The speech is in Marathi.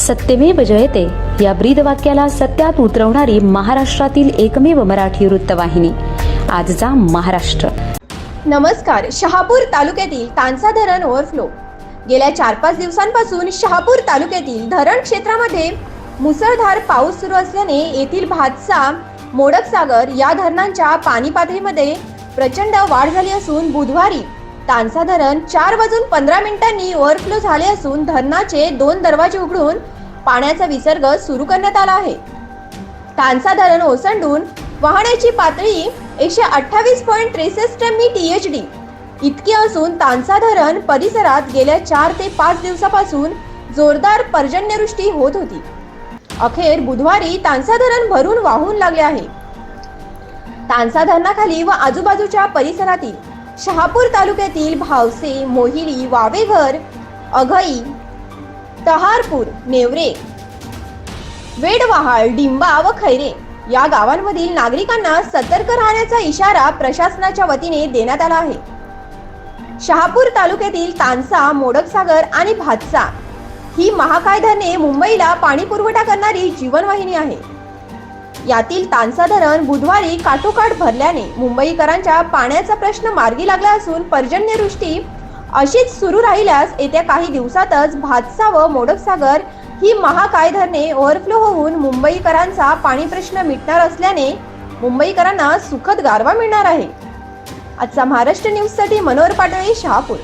सत्यमेव जयते. या ब्रीद वाक्याला सत्यात उतरवणारी महाराष्ट्रातील एकमेव मराठी वृत्तवाहिनी. आजचा महाराष्ट्र. नमस्कार. शहापूर तालुक्यातील तानसा धरण ओव्हरफ्लो गेल्या चार पाच दिवसांपासून शहापूर तालुक्यातील धरण क्षेत्रामध्ये मुसळधार पाऊस सुरू असल्याने येथील भातसा मोडकसागर या धरणांच्या पाणी पातळीमध्ये प्रचंड वाढ झाली असून बुधवारी तानसा धरण चार वाजून पंधरा मिनिटांनी ओव्हरफ्लो झाले असून धरणाचे दोन दरवाजे उघडून पाण्याचा विसर्ग सुरू करण्यात आला आहे. तानसा धरण ओसंडून वाहण्याची पातळी एकशे अठ्ठावीस पॉईंट त्रेसष्ट मी टी एच डी. इतकी असून तानसा धरण परिसरात गेल्या चार ते पाच दिवसापासून जोरदार पर्जन्यवृष्टी होत होती. अखेर बुधवारी तानसा धरण भरून वाहून लागले आहे. तानसा धरणाखाली व आजूबाजूच्या परिसरातील शहापूर तालुक्यातील भावसे मोहिली वावेघर अघई तहारपूर नेवरे वेडवहाळ डिंबा व खैरे या गावांमधील नागरिकांना सतर्क राहण्याचा इशारा प्रशासनाच्या वतीने देण्यात आला आहे. शहापूर तालुक्यातील तानसा मोडकसागर आणि भातसा ही महाकाय धरणे मुंबईला पाणी पुरवठा करणारी जीवनवाहिनी आहे. यातील तानसा धरण बुधवारी काठोकाठ भरल्याने मुंबईकरांच्या पाण्याचा प्रश्न मार्गी लागला असून पर्जन्यवृष्टी अशीच सुरू राहिल्यास येत्या काही दिवसातच भातसा व मोडकसागर ही महाकाय धरणे ओव्हरफ्लो होऊन मुंबईकरांचा पाणी प्रश्न मिटणार असल्याने मुंबईकरांना सुखद गारवा मिळणार आहे. आजचा महाराष्ट्र न्यूजसाठी मनोहर पाटोळे शहापूर.